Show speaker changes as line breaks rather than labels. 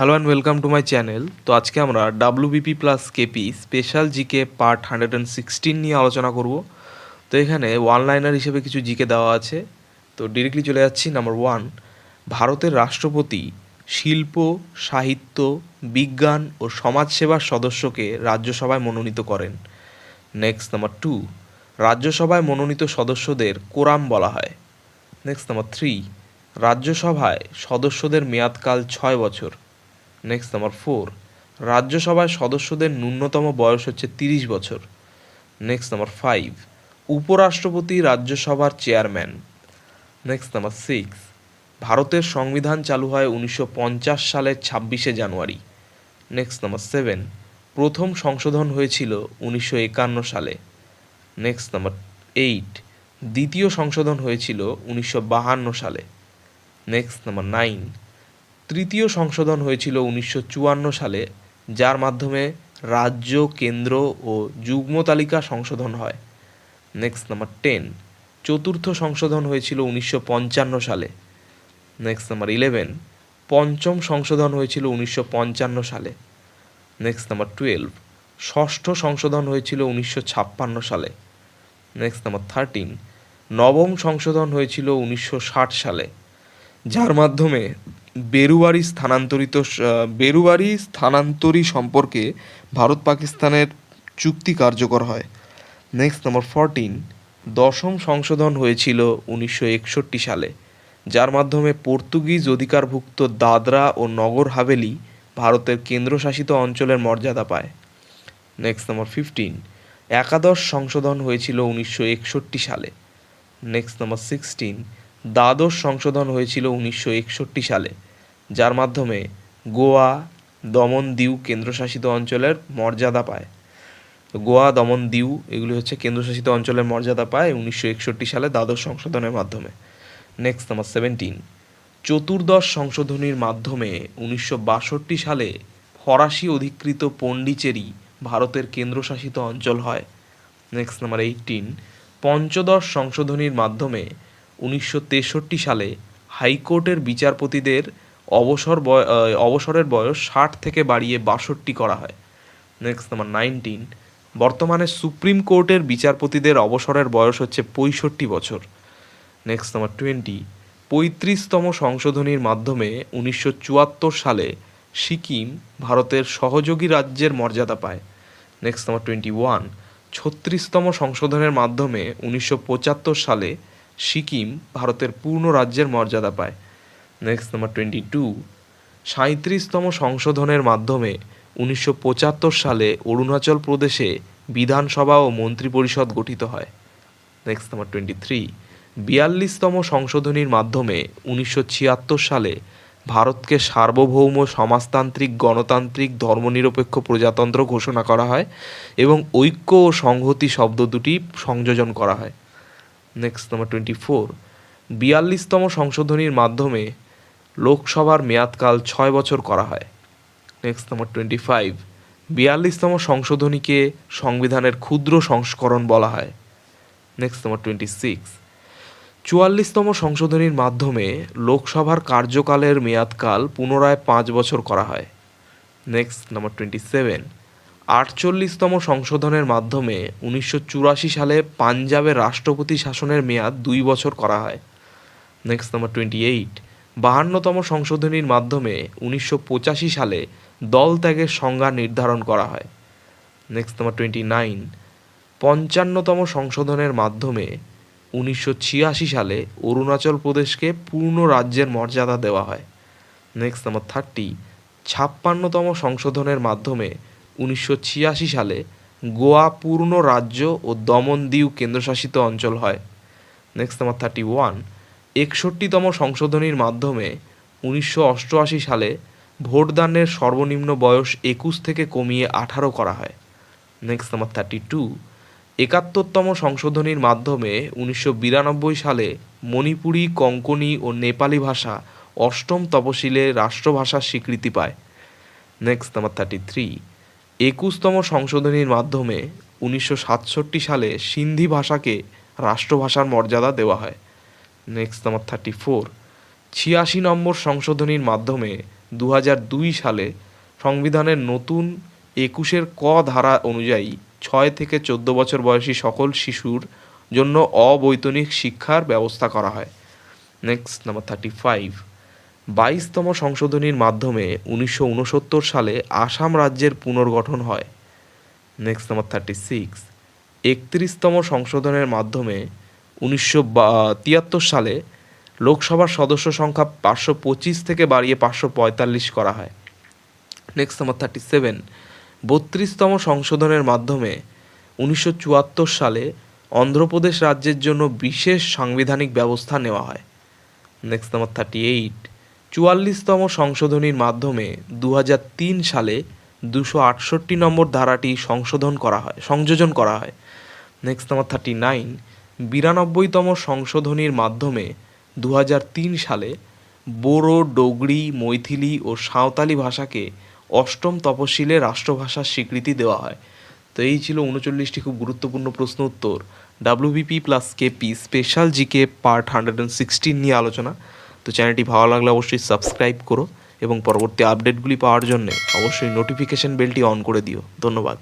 Hello and welcome to my channel তো আজকে আমরা WBP plus KP special GK part hundred and sixteen নিয়ে আলোচনা করব। তো এখানে ওয়ান লাইনার হিসেবে কিছু জিকে দেওয়া আছে। তো ডিরেক্টলি চলে যাচ্ছি নাম্বার ওয়ান ভারতের রাষ্ট্রপতি শিল্প, সাহিত্য, বিজ্ঞান ও সমাজসেবার সদস্যকে রাজ্যসভায় মনোনীত করেন। নেক্সট নাম্বার টু রাজ্যসভায় মনোনীত সদস্যদের কোরাম বলা হয়। নেক্সট নাম্বার থ্রি রাজ্যসভায় সদস্যদের মেয়াদকাল ছয় বছর। নেক্সট নাম্বার ফোর রাজ্যসভায় সদস্যদের ন্যূনতম বয়স হচ্ছে তিরিশ বছর। নেক্সট নাম্বার ফাইভ উপরাষ্ট্রপতি রাজ্যসভার চেয়ারম্যান নেক্সট নাম্বার সিক্স ভারতের সংবিধান চালু হয় উনিশশো পঞ্চাশ সালের ছাব্বিশে জানুয়ারি। নেক্সট নাম্বার সেভেন প্রথম সংশোধন হয়েছিল উনিশশো একান্ন সালে। নেক্সট নাম্বার এইট দ্বিতীয় সংশোধন হয়েছিল উনিশশো সালে। নেক্সট নাম্বার নাইন তৃতীয় সংশোধন হয়েছিল উনিশশো চুয়ান্ন সালে, যার মাধ্যমে রাজ্য, কেন্দ্র ও যুগ্ম তালিকা সংশোধন হয়। নেক্সট নাম্বার টেন চতুর্থ সংশোধন হয়েছিল উনিশশো পঞ্চান্ন সালে। নেক্সট নাম্বার ইলেভেন পঞ্চম সংশোধন হয়েছিল উনিশশো পঞ্চান্ন সালে। নেক্সট নাম্বার টুয়েলভ ষষ্ঠ সংশোধন হয়েছিল উনিশশো ছাপ্পান্ন সালে। নেক্সট নাম্বার থার্টিন নবম সংশোধন হয়েছিল উনিশশো ষাট সালে, যার মাধ্যমে বেরুবারি স্থানান্তরিত বেরুয়ারি স্থানান্তরী সম্পর্কে ভারত পাকিস্তানের চুক্তি কার্যকর হয়। নেক্সট নম্বর ফরটিন দশম সংশোধন হয়েছিল উনিশশো একষট্টি সালে, যার মাধ্যমে পর্তুগিজ অধিকারভুক্ত দাদরা ও নগর হাভেলি ভারতের কেন্দ্রশাসিত অঞ্চলের মর্যাদা পায়। নেক্সট নম্বর ফিফটিন একাদশ সংশোধন হয়েছিল উনিশশো একষট্টি সালে। নেক্সট নম্বর সিক্সটিন দ্বাদশ সংশোধন হয়েছিল উনিশশো একষট্টি সালে। যার মাধ্যমে গোয়া দমন দিউ কেন্দ্রশাসিত অঞ্চলের মর্যাদা পায়। গোয়া দমন দিউ এগুলি হচ্ছে কেন্দ্রশাসিত অঞ্চলের মর্যাদা পায় উনিশশো একষট্টি সালে দ্বাদশ সংশোধনের মাধ্যমে। নেক্সট নাম্বার সেভেন্টিন চতুর্দশ সংশোধনীর মাধ্যমে উনিশশো বাষট্টি সালে ফরাসি অধিকৃত পণ্ডিচেরি ভারতের কেন্দ্রশাসিত অঞ্চল হয়। নেক্সট নাম্বার এইটিন পঞ্চদশ সংশোধনীর মাধ্যমে উনিশশো তেষট্টি সালে হাইকোর্টের বিচারপতিদের অবসর বয় অবসরের বয়স ষাট থেকে বাড়িয়ে বাষট্টি করা হয়। নেক্সট নাম্বার নাইনটিন বর্তমানে সুপ্রিম কোর্টের বিচারপতিদের অবসরের বয়স হচ্ছে পঁয়ষট্টি বছর। নেক্সট নাম্বার টোয়েন্টি পঁয়ত্রিশতম সংশোধনীর মাধ্যমে উনিশশো চুয়াত্তর সালে সিকিম ভারতের সহযোগী রাজ্যের মর্যাদা পায়। নেক্সট নাম্বার টোয়েন্টি ওয়ান ছত্রিশতম সংশোধনের মাধ্যমে উনিশশো পঁচাত্তর সালে সিকিম ভারতের পূর্ণ রাজ্যের মর্যাদা পায়। নেক্সট নাম্বার টোয়েন্টি টু সাঁত্রিশতম সংশোধনের মাধ্যমে উনিশশো পঁচাত্তর সালে অরুণাচল প্রদেশে বিধানসভা ও মন্ত্রিপরিষদ গঠিত হয়। নেক্সট নাম্বার টোয়েন্টি থ্রি বিয়াল্লিশতম সংশোধনীর মাধ্যমে উনিশশো ছিয়াত্তর সালে ভারতকে সার্বভৌম সমাজতান্ত্রিক, গণতান্ত্রিক, ধর্মনিরপেক্ষ প্রজাতন্ত্র ঘোষণা করা হয় এবং ঐক্য ও সংহতি শব্দ দুটি সংযোজন করা হয়। নেক্সট নাম্বার টোয়েন্টি ফোর বিয়াল্লিশতম সংশোধনীর মাধ্যমে লোকসভার মেয়াদকাল ছয় বছর করা হয়। নেক্সট নাম্বার টোয়েন্টি ফাইভ বিয়াল্লিশতম সংশোধনীকে সংবিধানের ক্ষুদ্র সংস্করণ বলা হয়। নেক্সট নাম্বার টোয়েন্টি সিক্স চুয়াল্লিশতম সংশোধনীর মাধ্যমে লোকসভার কার্যকালের মেয়াদকাল পুনরায় পাঁচ বছর করা হয়। নেক্সট নাম্বার টোয়েন্টি সেভেন আটচল্লিশতম সংশোধনের মাধ্যমে উনিশশো চুরাশি সালে পাঞ্জাবের রাষ্ট্রপতি শাসনের মেয়াদ দুই বছর করা হয়। নেক্সট নাম্বার টোয়েন্টি এইট বাহান্নতম সংশোধনীর মাধ্যমে উনিশশো পঁচাশি সালে দল ত্যাগের সংজ্ঞা নির্ধারণ করা হয়। নেক্সট নাম্বার টোয়েন্টি নাইন পঞ্চান্নতম সংশোধনের মাধ্যমে উনিশশো ছিয়াশি সালে অরুণাচল প্রদেশকে পূর্ণ রাজ্যের মর্যাদা দেওয়া হয়। নেক্সট নাম্বার থার্টি ছাপ্পান্নতম সংশোধনের মাধ্যমে উনিশশো ছিয়াশি সালে গোয়া পূর্ণ রাজ্য ও দমন দিউ কেন্দ্রশাসিত অঞ্চল হয়। নেক্সট নাম্বার থার্টি ওয়ান একষট্টিতম সংশোধনীর মাধ্যমে উনিশশো অষ্টআশি সালে ভোটদানের সর্বনিম্ন বয়স একুশ থেকে কমিয়ে আঠারো করা হয়। নেক্সট নাম্বার থার্টি টু একাত্তরতম সংশোধনীর মাধ্যমে উনিশশো বিরানব্বই সালে মণিপুরি কঙ্কনি ও নেপালি ভাষা অষ্টম তপশিলে রাষ্ট্রভাষার স্বীকৃতি পায়। নেক্সট নাম্বার থার্টি থ্রি একুশতম সংশোধনীর মাধ্যমে উনিশশো সাতষট্টি সালে সিন্ধি ভাষাকে রাষ্ট্রভাষার মর্যাদা দেওয়া হয়। নেক্সট নাম্বার থার্টি ফোর ছিয়াশি নম্বর সংশোধনীর মাধ্যমে দু দুই সালে সংবিধানের নতুন একুশের ক ধারা অনুযায়ী ছয় থেকে চোদ্দ বছর বয়সী সকল শিশুর জন্য অবৈতনিক শিক্ষার ব্যবস্থা করা হয়। নেক্সট নাম্বার থার্টি ফাইভ বাইশতম সংশোধনীর মাধ্যমে উনিশশো উনসত্তর সালে আসাম রাজ্যের পুনর্গঠন হয়। নেক্সট নাম্বার থার্টি সিক্স একত্রিশতম সংশোধনের মাধ্যমে উনিশশো তিয়াত্তর সালে লোকসভার সদস্য সংখ্যা পাঁচশো পঁচিশ থেকে বাড়িয়ে পাঁচশো পঁয়তাল্লিশ করা হয়। নেক্সট নাম্বার থার্টি সেভেন বত্রিশতম সংশোধনের মাধ্যমে উনিশশো চুয়াত্তর সালে অন্ধ্রপ্রদেশ রাজ্যের জন্য বিশেষ সাংবিধানিক ব্যবস্থা নেওয়া হয়। নেক্সট নাম্বার থার্টি এইট চুয়াল্লিশতম সংশোধনীর মাধ্যমে দু সালে দুশো আটষট্টি নম্বর ধারাটি সংশোধন করা হয়, সংযোজন করা হয়। নেক্সট নাম্বার থার্টি নাইন বিরানব্বইতম সংশোধনীর মাধ্যমে দু সালে বোরো, ডোগরি, মৈথিলি ও সাঁওতালি ভাষাকে অষ্টম তপশিলে রাষ্ট্রভাষার স্বীকৃতি দেওয়া হয়। তো এই ছিল উনচল্লিশটি খুব গুরুত্বপূর্ণ প্রশ্ন উত্তর। WBP plus KP special GK part hundred and sixteen নিয়ে আলোচনা। তো চ্যানেলটি ভালো লাগলে অবশ্যই সাবস্ক্রাইব করো এবং পরবর্তী আপডেটগুলি পাওয়ার জন্য অবশ্যই নোটিফিকেশন বেলটি অন করে দিও। ধন্যবাদ।